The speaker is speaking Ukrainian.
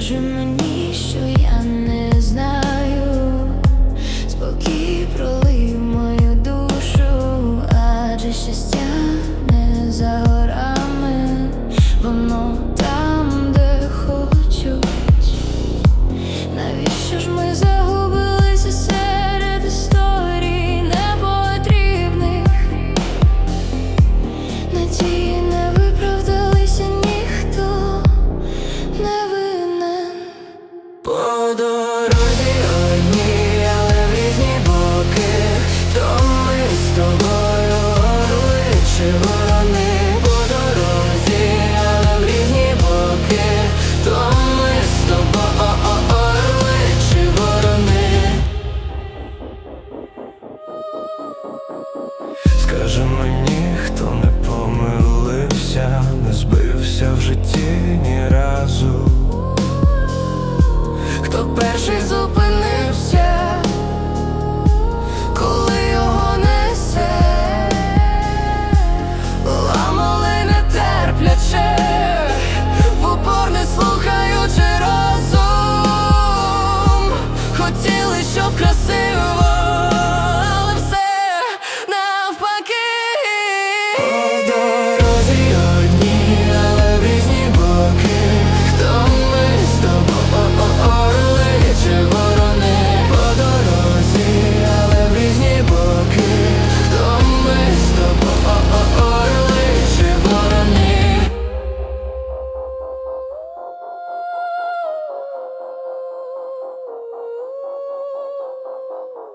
Скажи мені, що я не знаю, спокій пролив мою душу, адже щастя. Скаже мені, хто не помилився, не збився в житті ні разу, хто перший зупинився?